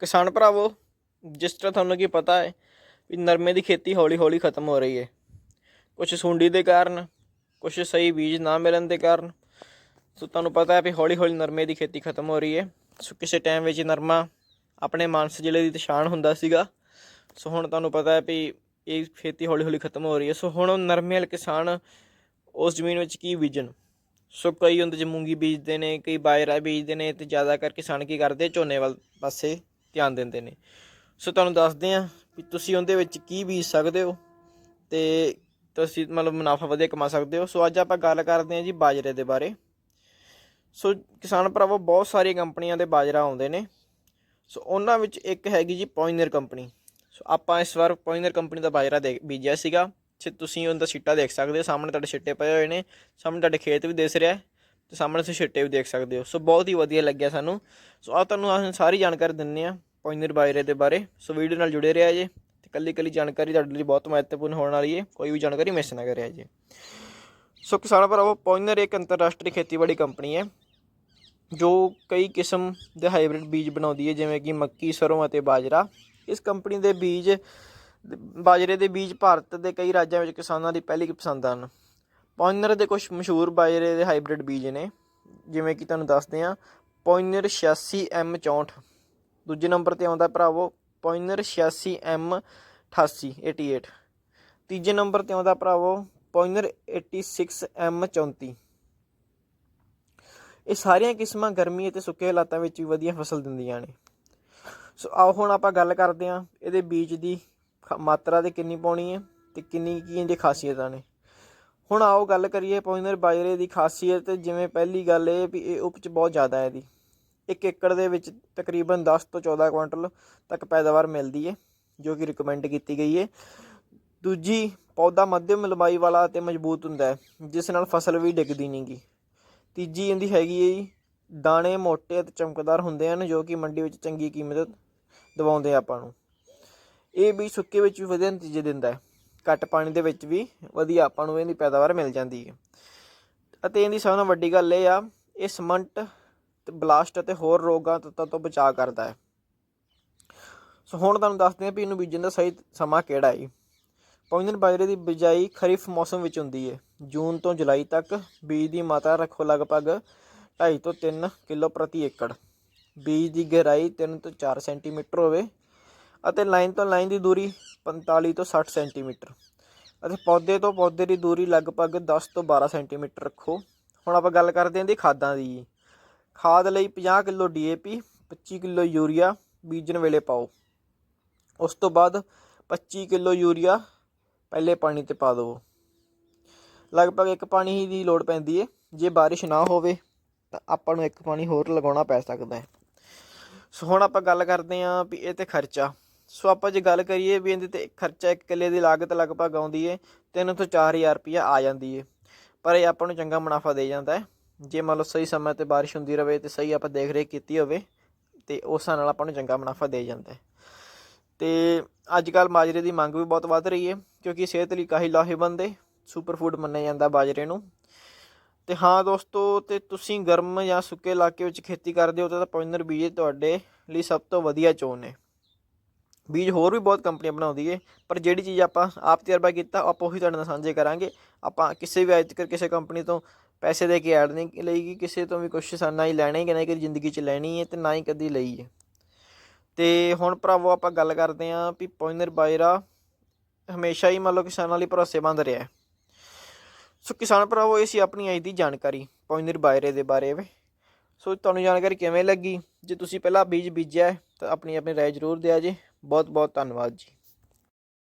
ਕਿਸਾਨ ਭਰਾਵੋ, ਜਿਸ ਤਰ੍ਹਾਂ ਤੁਹਾਨੂੰ ਕੀ ਪਤਾ ਹੈ ਵੀ ਨਰਮੇ ਦੀ ਖੇਤੀ ਹੌਲੀ-ਹੌਲੀ ਖਤਮ ਹੋ ਰਹੀ ਹੈ। ਕੁਝ ਸੁੰਡੀ ਦੇ ਕਾਰਨ ਕੁਝ ਸਹੀ ਬੀਜ ਨਾ ਮਿਲਣ ਦੇ ਕਾਰਨ, ਸੋ ਤੁਹਾਨੂੰ ਪਤਾ ਹੈ ਵੀ ਹੌਲੀ-ਹੌਲੀ ਨਰਮੇ ਦੀ ਖੇਤੀ ਖਤਮ ਹੋ ਰਹੀ ਹੈ। ਸੋ ਕਿਸੇ ਟਾਈਮ ਵਿੱਚ ਨਰਮਾ ਆਪਣੇ ਮਾਨਸਾ ਜ਼ਿਲ੍ਹੇ ਦੀ ਪਛਾਣ ਹੁੰਦਾ ਸੀਗਾ। ਸੋ ਹੁਣ ਤੁਹਾਨੂੰ ਪਤਾ ਹੈ ਵੀ ਇਹ ਖੇਤੀ ਹੌਲੀ-ਹੌਲੀ ਖਤਮ ਹੋ ਰਹੀ ਹੈ। ਸੋ ਹੁਣ ਨਰਮੇ ਵਾਲੇ ਕਿਸਾਨ ਉਸ ਜ਼ਮੀਨ ਵਿੱਚ ਕੀ ਬੀਜਣ? ਸੋ ਕਈ ਹੁੰਦੇ ਚ ਮੂੰਗੀ ਬੀਜਦੇ ਨੇ, ਕਈ ਬਾਜਰਾ ਬੀਜਦੇ ਨੇ ਤੇ ਜ਼ਿਆਦਾ ਕਰ ਕਿਸਾਨ ਕੀ ਕਰਦੇ ਝੋਨੇ ਵੱਲ ਪਾਸੇ। ਧਿਆਨ ਦਿੰਦੇ ਨੇ। ਸੋ ਤੁਹਾਨੂੰ ਦੱਸਦੇ ਆ ਵੀ ਤੁਸੀਂ ਉਹਦੇ ਵਿੱਚ ਕੀ ਬੀਜ ਸਕਦੇ ਹੋ ਤੇ ਤੁਸੀਂ ਮਤਲਬ ਮੁਨਾਫਾ ਵਧੀਆ ਕਮਾ ਸਕਦੇ ਹੋ। ਸੋ ਅੱਜ ਆਪਾਂ ਗੱਲ ਕਰਦੇ ਹਾਂ ਜੀ ਬਾਜਰੇ ਦੇ ਬਾਰੇ। ਸੋ ਕਿਸਾਨ ਭਰਾਵੋ, ਬਹੁਤ ਸਾਰੀਆਂ ਕੰਪਨੀਆਂ ਦੇ ਬਾਜਰਾ ਆਉਂਦੇ ਨੇ। ਸੋ ਉਹਨਾਂ ਵਿੱਚ ਇੱਕ ਹੈਗੀ ਜੀ ਪੋਇਨਰ ਕੰਪਨੀ। ਸੋ ਆਪਾਂ ਇਸ ਵਾਰ ਪੋਇਨਰ ਕੰਪਨੀ ਦਾ ਬਾਜਰਾ ਦੇ ਬੀਜਿਆ ਸੀਗਾ। ਤੇ ਤੁਸੀਂ ਉਹਦਾ ਛਿੱਟਾ ਦੇਖ ਸਕਦੇ ਹੋ। ਸਾਹਮਣੇ ਤੁਹਾਡੇ ਛਿੱਟੇ ਪਏ ਹੋਏ ਨੇ। ਸਾਹਮਣੇ ਤੁਹਾਡੇ ਖੇਤ ਵੀ ਦਿਸ ਰਿਹਾ ਹੈ ਤੇ ਸਾਹਮਣੇ ਤੁਸੀਂ ਛਿੱਟੇ ਵੀ ਦੇਖ ਸਕਦੇ ਹੋ। ਸੋ ਬਹੁਤ ਹੀ ਵਧੀਆ ਲੱਗਿਆ ਸਾਨੂੰ। ਸੋ ਆ ਤੁਹਾਨੂੰ ਅਸੀਂ ਸਾਰੀ ਜਾਣਕਾਰੀ ਦਿੰਨੇ ਆ ਪੋਇਨਰ ਬਾਜਰੇ ਦੇ ਬਾਰੇ। ਸੋ ਵੀਡੀਓ ਨਾਲ ਜੁੜੇ ਰਿਹਾ ਜੇ ਤੇ ਕੱਲੀ ਕੱਲੀ ਜਾਣਕਾਰੀ ਤੁਹਾਡੇ ਲਈ ਬਹੁਤ ਮਹੱਤਵਪੂਰਨ ਹੋਣ ਵਾਲੀ ਹੈ ਕੋਈ ਵੀ ਜਾਣਕਾਰੀ ਮਿਸ ਨਾ ਕਰਿਆ ਜੇ। ਸੋ ਕਿਸਾਨ ਭਰਾਵੋ ਪੋਇਨਰ ਇੱਕ ਅੰਤਰਰਾਸ਼ਟਰੀ ਖੇਤੀਬਾੜੀ ਕੰਪਨੀ ਹੈ ਜੋ ਕਈ ਕਿਸਮ ਦੇ ਹਾਈਬ੍ਰਿਡ ਬੀਜ ਬਣਾਉਂਦੀ ਹੈ ਜਿਵੇਂ ਕਿ ਮੱਕੀ, ਸਰੋਂ ਅਤੇ ਬਾਜਰਾ। ਇਸ ਕੰਪਨੀ ਦੇ ਬੀਜ, ਬਾਜਰੇ ਦੇ ਬੀਜ ਭਾਰਤ ਦੇ ਕਈ ਰਾਜਾਂ ਵਿੱਚ ਕਿਸਾਨਾਂ ਦੀ ਪਹਿਲੀ ਪਸੰਦ ਹਨ। ਪੋਇਨਰ ਦੇ ਕੁਝ ਮਸ਼ਹੂਰ ਬਾਜਰੇ ਦੇ ਹਾਈਬ੍ਰਿਡ ਬੀਜ ਨੇ, ਜਿਵੇਂ ਕਿ ਤੁਹਾਨੂੰ ਦੱਸਦੇ ਹਾਂ। ਪੋਇਨਰ 86M64 ਦੂਜੇ ਨੰਬਰ ਤੇ ਆਉਂਦਾ ਭਰਾਵੋ ਪੋਇਨਰ 86M88 88 ਤੀਜੇ ਨੰਬਰ ਤੇ ਆਉਂਦਾ ਭਰਾਵੋ ਪੋਇਨਰ 86M34 ਇਹ ਸਾਰੀਆਂ ਕਿਸਮਾਂ ਗਰਮੀ ਅਤੇ ਸੁੱਕੇ ਹਾਲਾਤਾਂ ਵਿੱਚ ਵੀ ਵਧੀਆ ਫਸਲ ਦਿੰਦੀਆਂ ਨੇ। ਸੋ ਆਓ ਹੁਣ ਆਪਾਂ ਗੱਲ ਕਰਦੇ ਹਾਂ ਇਹਦੇ ਬੀਜ ਦੀ ਖ- ਮਾਤਰਾ ਤੇ ਕਿੰਨੀ ਪਾਉਣੀ ਹੈ ਤੇ ਕਿੰਨੀ ਕੀ ਇਹਦੀ ਖਾਸੀਅਤਾਂ ਨੇ। ਹੁਣ ਆਓ ਗੱਲ ਕਰੀਏ ਪੋਇਨਰ ਬਾਜਰੇ ਦੀ ਖਾਸੀਅਤ, ਜਿਵੇਂ ਪਹਿਲੀ ਗੱਲ ਇਹ ਵੀ ਇਹ ਉਪਜ ਬਹੁਤ ਜ਼ਿਆਦਾ ਹੈ ਇਹਦੀ। ਇੱਕ ਏਕੜ ਦੇ ਵਿੱਚ ਤਕਰੀਬਨ 10 ਤੋਂ 14 ਕੁਇੰਟਲ ਤੱਕ ਪੈਦਾਵਾਰ ਮਿਲਦੀ ਹੈ ਜੋ ਕਿ ਰਿਕਮੈਂਡ ਕੀਤੀ ਗਈ ਹੈ ਦੂਜੀ, ਪੌਦਾ ਮੱਧਮ ਲੰਬਾਈ ਵਾਲਾ ਅਤੇ ਮਜ਼ਬੂਤ ਹੁੰਦਾ ਹੈ, ਜਿਸ ਨਾਲ ਫਸਲ ਵੀ ਡਿੱਗਦੀ ਨਹੀਂਗੀ ਤੀਜੀ ਇਹਦੀ ਹੈਗੀ ਹੈ ਜੀ, ਦਾਣੇ ਮੋਟੇ ਅਤੇ ਚਮਕਦਾਰ ਹੁੰਦੇ ਹਨ, ਜੋ ਕਿ ਮੰਡੀ ਵਿੱਚ ਚੰਗੀ ਕੀਮਤ ਦਿਵਾਉਂਦੇ ਆਪਾਂ ਨੂੰ। ਇਹ ਵੀ ਸੁੱਕੇ ਵਿੱਚ ਵੀ ਵਧੀਆ ਨਤੀਜੇ ਦਿੰਦਾ ਹੈ। ਘੱਟ ਪਾਣੀ ਦੇ ਵਿੱਚ ਵੀ ਵਧੀਆ ਆਪਾਂ ਨੂੰ ਇਹਦੀ ਪੈਦਾਵਾਰ ਮਿਲ ਜਾਂਦੀ ਹੈ ਅਤੇ ਇਹਦੀ ਸਭ ਤੋਂ ਵੱਡੀ ਗੱਲ ਇਹ ਆ, ਇਹ ਸਮੰਟ ਬਲਾਸਟ ਅਤੇ ਹੋਰ ਰੋਗਾਂ ਤੱਤਾਂ ਤੋਂ ਬਚਾਅ ਕਰਦਾ ਹੈ। ਸੋ ਹੁਣ ਤੁਹਾਨੂੰ ਦੱਸਦੇ ਹਾਂ ਵੀ ਇਹਨੂੰ ਬੀਜਣ ਦਾ ਸਹੀ ਸਮਾਂ ਕਿਹੜਾ ਹੈ। ਪੌਂਜਨ ਬਾਜਰੇ ਦੀ ਬਿਜਾਈ ਖਰੀਫ ਮੌਸਮ ਵਿੱਚ ਹੁੰਦੀ ਹੈ। ਜੂਨ ਤੋਂ ਜੁਲਾਈ ਤੱਕ ਬੀਜ ਦੀ ਮਾਤਰਾ ਰੱਖੋ ਲਗਭਗ 2.5 ਤੋਂ 3 ਕਿਲੋ ਪ੍ਰਤੀ ਏਕੜ। ਬੀਜ ਦੀ ਗਹਿਰਾਈ 3 ਤੋਂ 4 ਸੈਂਟੀਮੀਟਰ ਹੋਵੇ ਅਤੇ ਲਾਈਨ ਤੋਂ ਲਾਈਨ ਦੀ ਦੂਰੀ 45 ਤੋਂ 60 ਸੈਂਟੀਮੀਟਰ ਅਤੇ ਪੌਦੇ ਤੋਂ ਪੌਦੇ ਦੀ ਦੂਰੀ ਲਗਭਗ 10 ਤੋਂ 12 ਸੈਂਟੀਮੀਟਰ ਰੱਖੋ। ਹੁਣ ਆਪਾਂ ਗੱਲ ਕਰਦੇ ਹਾਂ ਦੀ ਖਾਦਾਂ ਦੀ। ਖਾਦ ਲਈ 50 ਕਿਲੋ ਡੀਏਪੀ 25 ਕਿਲੋ ਯੂਰੀਆ, ਬੀਜਣ ਵੇਲੇ ਪਾਓ। ਉਸ ਤੋਂ ਬਾਅਦ 25 ਕਿਲੋ ਯੂਰੀਆ ਪਹਿਲੇ ਪਾਣੀ ਤੇ ਪਾ ਦਿਓ ਲਗਭਗ ਇੱਕ ਪਾਣੀ ਹੀ ਦੀ ਲੋੜ ਪੈਂਦੀ ਹੈ ਜੇ ਬਾਰਿਸ਼ ਨਾ ਹੋਵੇ ਤਾਂ ਆਪਾਂ ਨੂੰ ਇੱਕ ਪਾਣੀ ਹੋਰ ਲਗਾਉਣਾ ਪੈ ਸਕਦਾ ਹੈ। ਸੋ ਹੁਣ ਆਪਾਂ ਗੱਲ ਕਰਦੇ ਹਾਂ ਵੀ ਇਹ ਤੇ ਖਰਚਾ। ਸੋ ਆਪਾਂ ਜੇ ਗੱਲ ਕਰੀਏ ਵੀ ਇਹਦੇ ਤੇ ਖਰਚਾ ਇੱਕ ਕਿੱਲੇ ਦੀ ਲਾਗਤ ਲਗਭਗ ਆਉਂਦੀ ਹੈ 3 ਤੋਂ 4000 ਰੁਪਇਆ ਆ ਜਾਂਦੀ ਹੈ ਪਰ ਇਹ ਆਪਾਂ ਨੂੰ ਚੰਗਾ ਮੁਨਾਫਾ ਦੇ ਜਾਂਦਾ ਹੈ। ਜੇ ਮੰਨ ਲਓ ਸਹੀ ਸਮੇਂ ਤੇ ਬਾਰਿਸ਼ ਹੁੰਦੀ ਰਵੇ ਤੇ ਸਹੀ ਆਪਾਂ ਦੇਖ ਰੇਖ ਕੀਤੀ ਹੋਵੇ, ਤੇ ਉਸ ਨਾਲ ਆਪਾਂ ਨੂੰ ਚੰਗਾ ਮੁਨਾਫਾ ਦੇ ਜਾਂਦਾ ਹੈ। ਤੇ ਅੱਜ ਕੱਲ ਬਾਜਰੇ ਦੀ ਮੰਗ ਵੀ ਬਹੁਤ ਵੱਧ ਰਹੀ ਹੈ, ਕਿਉਂਕਿ ਸਿਹਤ ਲਈ ਕਾਹੀ ਲਾਹੇਵੰਦ ਹੈ ਸੁਪਰ ਫੂਡ ਮੰਨਿਆ ਜਾਂਦਾ ਬਾਜਰੇ ਨੂੰ। ਤੇ ਹਾਂ ਦੋਸਤੋ, ਤੇ ਤੁਸੀਂ ਗਰਮ ਜਾਂ ਸੁੱਕੇ ਇਲਾਕੇ ਵਿੱਚ ਖੇਤੀ ਕਰਦੇ ਹੋ, ਤਾਂ ਪੋਇਨਰ ਬੀਜ ਤੁਹਾਡੇ ਲਈ ਸਭ ਤੋਂ ਵਧੀਆ ਚੋਣ ਹੈ। ਬੀਜ ਹੋਰ ਵੀ ਬਹੁਤ ਕੰਪਨੀਆਂ ਬਣਾਉਂਦੀ ਹੈ, ਪਰ ਜਿਹੜੀ ਚੀਜ਼ ਆਪਾਂ ਆਪ ਤਜਰਬਾ ਕੀਤਾ, ਆਪਾਂ ਉਹੀ ਤੁਹਾਡੇ ਨਾਲ ਸਾਂਝੇ ਕਰਾਂਗੇ। ਆਪਾਂ ਕਿਸੇ ਵੀ ਅੱਜ ਤੱਕ ਕਿਸੇ ਕੰਪਨੀ ਤੋਂ ਪੈਸੇ ਦੇ ਕੇ ਐਡ ਨਹੀਂ ਲਈ ਕਿ ਕਿਸੇ ਤੋਂ ਵੀ ਕੁਛ ਨਾ ਹੀ ਲੈਣਾ ਹੀ ਕਿ ਨਹੀਂ ਹੀ ਕਦੀ ਜ਼ਿੰਦਗੀ 'ਚ ਲੈਣੀ ਹੈ ਤੇ ਨਾ ਹੀ ਕਦੀ ਲਈ ਹੈ। ਤੇ ਹੁਣ ਭਰਾਵੋ ਆਪਾਂ ਗੱਲ ਕਰਦੇ ਆਂ ਵੀ ਪੋਇਨਰ ਬਾਇਰਾ ਹਮੇਸ਼ਾ ਹੀ ਮੰਨ ਲਓ ਕਿਸਾਨਾਂ ਲਈ ਭਰੋਸੇਮੰਦ ਰਿਹਾ ਹੈ। ਸੋ ਕਿਸਾਨ ਭਰਾਵੋ, ਇਹ ਸੀ ਆਪਣੀ ਅੱਜ ਦੀ ਜਾਣਕਾਰੀ ਪੋਇਨਰ ਬਾਇਰੇ ਦੇ ਬਾਰੇ ਵੇ ਸੋ ਤੁਹਾਨੂੰ ਜਾਣਕਾਰੀ ਕਿਵੇਂ ਲੱਗੀ? ਜੇ ਤੁਸੀਂ ਪਹਿਲਾਂ ਬੀਜ ਬੀਜਿਆ ਤਾਂ ਆਪਣੀ ਆਪਣੀ ਰਾਏ ਜ਼ਰੂਰ ਦਿਆ ਜੀ। ਬਹੁਤ ਬਹੁਤ ਧੰਨਵਾਦ ਜੀ।